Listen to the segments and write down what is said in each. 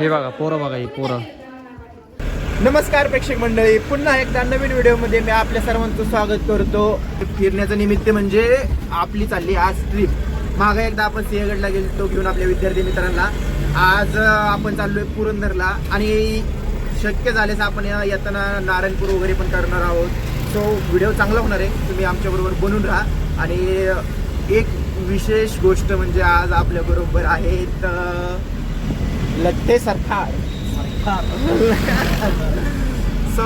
हे बघा पोरं बघा ही पोरं. नमस्कार प्रेक्षक मंडळी पुन्हा एकदा नवीन व्हिडिओमध्ये मी आपल्या सर्वांचं स्वागत करतो. फिरण्याचं निमित्त म्हणजे आपली चालली आज ट्रिप मागे एकदा आपण सिंहगडला गेलो घेऊन आपल्या विद्यार्थी मित्रांना. आज आपण चाललोय पुरंदरला आणि शक्य झाल्यास आपण येताना नारायणपूर वगैरे पण करणार आहोत. तो व्हिडिओ चांगला होणार आहे. तुम्ही आमच्याबरोबर बनून राहा. आणि एक विशेष गोष्ट म्हणजे आज आपल्याबरोबर आहेत लट्टे सरकार सो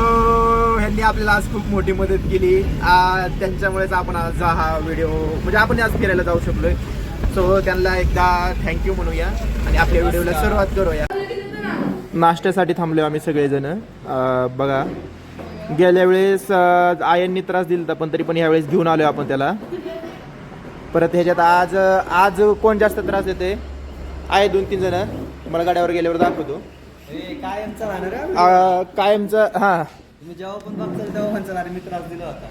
ह्यांनी आपल्याला आज खूप मोठी मदत केली. त्यांच्यामुळेच आपण आज हा व्हिडिओ म्हणजे आपण आज फिरायला जाऊ शकलोय. सो त्यांना एकदा थँक्यू म्हणूया आणि आपल्या व्हिडिओला सुरुवात करूया. नाश्त्यासाठी थांबलो आम्ही सगळेजण. बघा गेल्या वेळेस आयांनी त्रास दिला होता पण तरी पण ह्यावेळेस घेऊन आलो आपण त्याला. परत ह्याच्यात आज आज कोण जास्त त्रास देते आहे दोन तीन जण. तुम्हाला गाड्यावर गेल्यावर दाखवतो. कायमचा राहणार आहे. अ, कायमचं हां. तुम्ही जेव्हा पण बघताल तेव्हा म्हणचाल अरे मी त्रास दिला होता.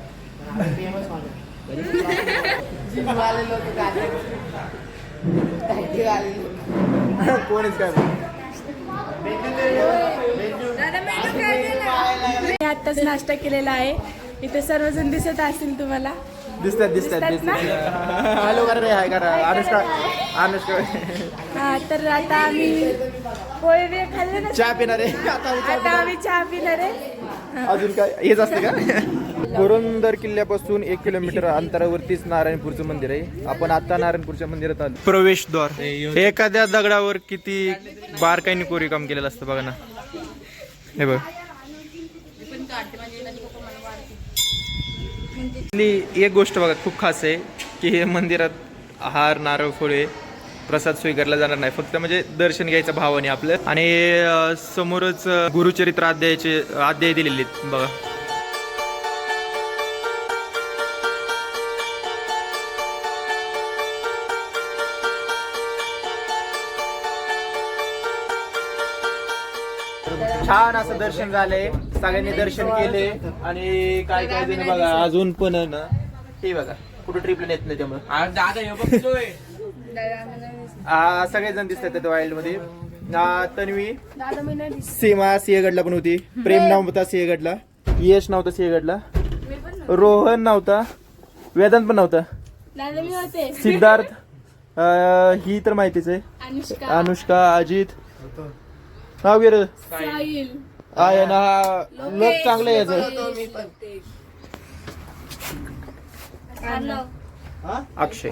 कोणीच काय मी आत्ताच नाश्ता केलेला आहे. इथे सर्वजण दिसत असतील तुम्हाला. दिसतात दिसतात दिसतात ना? दिसतात हॅलो करा. रे हाय करा अनुष्का अनुष्का हा तर आता आम्ही पोहे खाल्ले ना. चहा पिणार आहे. आता आम्ही चहा पिणार. आहे. अजून काय? हेच असते का? पुरंदर किल्ल्यापासून एक किलोमीटर अंतरावरतीच नारायणपूरचं मंदिर आहे. आपण आता नारायणपूरच्या मंदिरात आलो. प्रवेशद्वार. एखाद्या दगडावर किती बारकाईने कोरी काम केलेलं असतं बघा ना. हे बघ. एक गोष्ट बघा खूप खास आहे की हे मंदिरात हार नारळ फळे प्रसाद स्वीकारला जाणार नाही. फक्त म्हणजे दर्शन घ्यायचं भावाने आपलं. आणि समोरच गुरुचरित्र अध्यायाचे अध्याय दिलेले बघा. छान असं दर्शन झालंय. सगळ्यांनी दर्शन केले. आणि काय काय जण बघा. अजून पण आहे ना. हे बघा. कुठं ट्रिपला नेत नाही त्यामुळे. सगळेजण दिसतात वाईल्डमध्ये. आ, तन्वी. सीमा सिंहगडला पण होती. प्रेम नव्हता सिंहगडला. यश नव्हता सिंहगडला. रोहन नव्हता. वेदांत पण नव्हता. सिद्धार्थ. अं, ही तर माहितीच आहे. अनुष्का. अजित. नाव गेलं आहे ना. हा लोक चांगलं आहे याचं. अक्षय.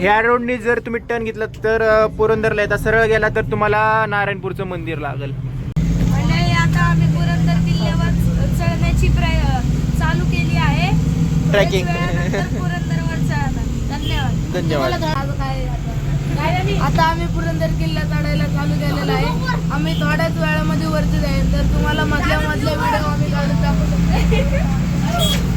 ह्या रोडनी जर तुम्ही टर्न घेतला तर पुरंदरला येता. सरळ गेला तर तुम्हाला नारायणपूरचं मंदिर लागेल. मंडळी आता आम्ही पुरंदर किल्ल्यावर चढण्याची प्रय- चालू केली आहे. पुरंदरवर चढणार. धन्यवाद. आता? आम्ही पुरंदर किल्ला चढायला चालू केलेला आहे. आम्ही थोड्याच वेळामध्ये वरती जाईल. तर तुम्हाला मधल्या मधल्या व्हिडिओ आम्ही काढून टाकू शकतो.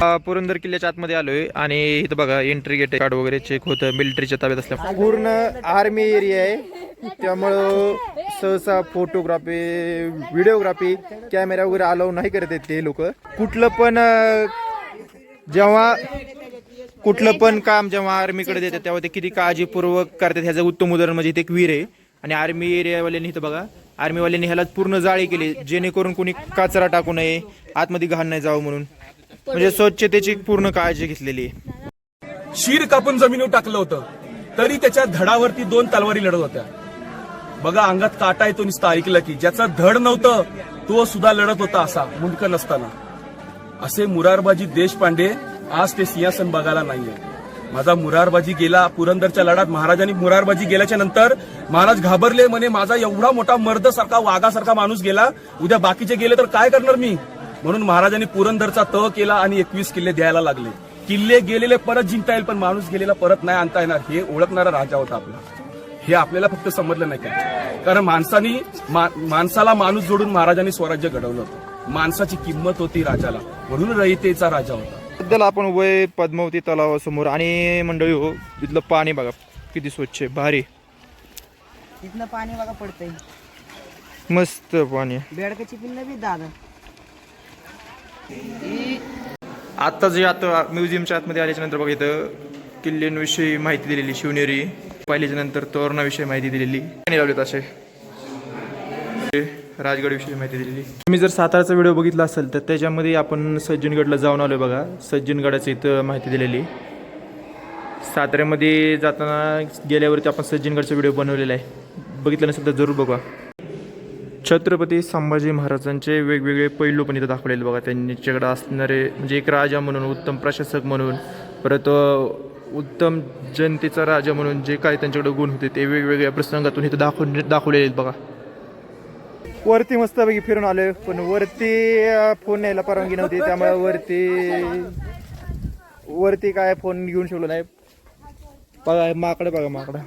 पुरंदर किल्ल्याच्या आतमध्ये आलोय आणि इथं बघा एंट्री गेट कार्ड वगैरे चेक होतं. मिलिटरीच्या ताब्यात असल्या पूर्ण आर्मी एरिया आहे. त्यामुळं सहसा फोटोग्राफी व्हिडिओग्राफी कॅमेरा वगैरे अलाव नाही करत आहेत ते लोक. कुठलं पण जेव्हा कुठलं पण काम जेव्हा आर्मीकडे देतात तेव्हा ते किती काळजीपूर्वक करतात ह्याचं उत्तम उदाहरण म्हणजे इथे एक वीर आहे. आणि आर्मी एरियावाल्यांनी इथं बघा आर्मीवाल्यांनी ह्याला पूर्ण जाळी केली जेणेकरून कोणी कचरा टाकू नये आतमध्ये घाण नाही जावं म्हणून. म्हणजे स्वच्छतेची पूर्ण काळजी घेतलेली शीर कापून जमिनीवर टाकलं होतं. तरी त्याच्या धडावरती दोन तलवारी लढत होत्या. बघा अंगात काटा येतो नुसतं ऐकलं की. ज्याचा धड नव्हतं तो सुद्धा लढत होता असा मुंडक नसताना. असे मुरारबाजी देशपांडे आज ते सिंहासन बघायला नाहीये. माझा मुरारबाजी गेला पुरंदरच्या लढात महाराजांनी मुरारबाजी गेल्याच्यानंतर महाराज घाबरले म्हणे माझा एवढा मोठा मर्द सारखा वाघासारखा माणूस गेला. उद्या बाकीचे गेले तर काय करणार मी? म्हणून महाराजांनी पुरंदरचा तह केला आणि एकवीस किल्ले द्यायला लागले. किल्ले गेलेले परत जिंकता येईल पण माणूस गेलेला परत नाही आणता येणार हे ओळखणारा राजा होता आपला. हे आपल्याला फक्त समजलं नाही का? कारण माणसानी मा- माणसाला माणूस जोडून महाराजांनी स्वराज्य घडवलं होतं. माणसाची किंमत होती राजाला. म्हणून रयतेचा राजा होता. सध्याला आपण वय पद्मावती तलावासमोर आणि मंडळी हो तिथलं पाणी बघा किती स्वच्छ आहे भारी. इथनं पाणी बघा पडतंय. मस्त पाणी. बेडकाची पिल्ल बी दादा. आता जे आता म्युझियमच्या आतमध्ये आल्याच्यानंतर बघा इथं किल्ल्यांविषयी माहिती दिलेली शिवनेरी. पाहिल्याच्या नंतर तोरणाविषयी माहिती दिलेली. लावलेत असे. राजगडविषयी माहिती दिलेली. तुम्ही जर साताराचा व्हिडिओ बघितला असेल तर त्याच्यामध्ये आपण सज्जनगडला जाऊन आलो बघा. सज्जनगडाची इथं माहिती दिलेली. साताऱ्यामध्ये जाताना गेल्यावरती आपण सज्जनगडचा व्हिडिओ बनवलेला आहे. बघितलं नसेल तर जरूर बघा. छत्रपती संभाजी महाराजांचे वेगवेगळे पैलू पण इथं दाखवलेले बघा. त्यांच्याकडे असणारे म्हणजे एक राजा म्हणून उत्तम प्रशासक म्हणून परत उत्तम जनतेचा राजा म्हणून जे काय त्यांच्याकडे गुण होते ते वेगवेगळ्या प्रसंगातून इथं दाखवून दाखवलेले आहेत बघा. वरती मस्तपैकी फिरून आलोय पण वरती फोन न्यायला परवानगी नव्हती त्यामुळे वरती वरती काय फोन घेऊन शकलो नाही. बघा माकडे बघा माकडं.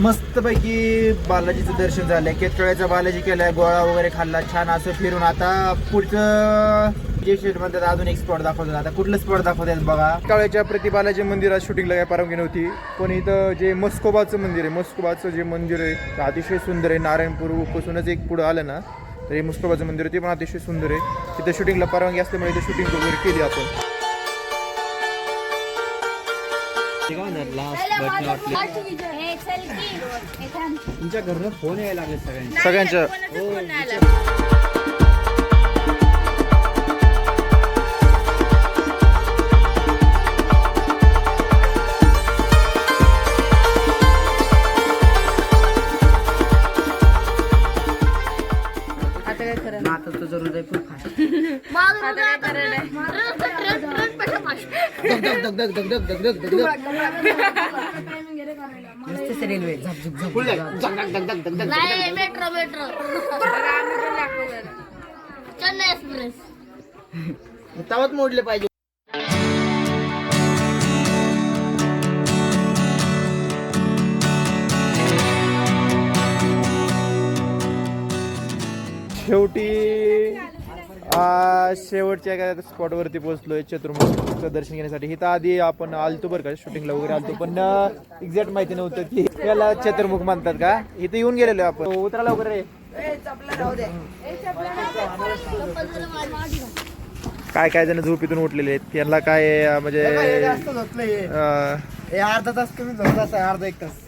मस्तपैकी बालाजीचं दर्शन झालंय. केतकळ्याचा बालाजी केलाय गोळा वगैरे खाल्ला छान असं फिरून आता पुढचं जे शेट म्हणतात अजून एक स्पॉट दाखवतात आता कुठलं स्पॉट दाखवतात बघा. केतकळ्याच्या प्रति बालाजी मंदिरात शूटिंगला काय परवानगी नव्हती. पण इथं जे मस्कोबाचं मंदिर आहे मस्कोबाचं जे मंदिर आहे अतिशय सुंदर आहे. नारायणपूर पासूनच एक पुढं आलं ना तर हे मस्कोबाचं मंदिर आहे ते पण अतिशय सुंदर आहे. तिथं शूटिंगला परवानगी असल्यामुळे इथं शूटिंग वगैरे केली आपण. तुमच्या घरनं फोन यायला लागले सगळ्यांचे. सगळ्यांच्या नुसतेच रेल्वे झप झप नाही मेट्रो मेट्रो चेन्नई एक्सप्रेस तवाच मोडले पाहिजे शेवटी शेवटच्या एका स्पॉटवरती पोहोचलोय चतुर्मुखचं दर्शन घेण्यासाठी. इथं आधी आपण आलतो बरं का शूटिंगला वगैरे आलतो पण एक्झॅक्ट माहिती नव्हतं की याला चतुर्मुख म्हणतात का? इथं येऊन गेलेलो आपण. उतराला वगैरे काय काय जण झोपीतून उठलेले आहेत? यांना काय म्हणजे अर्धा तास कमी अर्धा एक तास.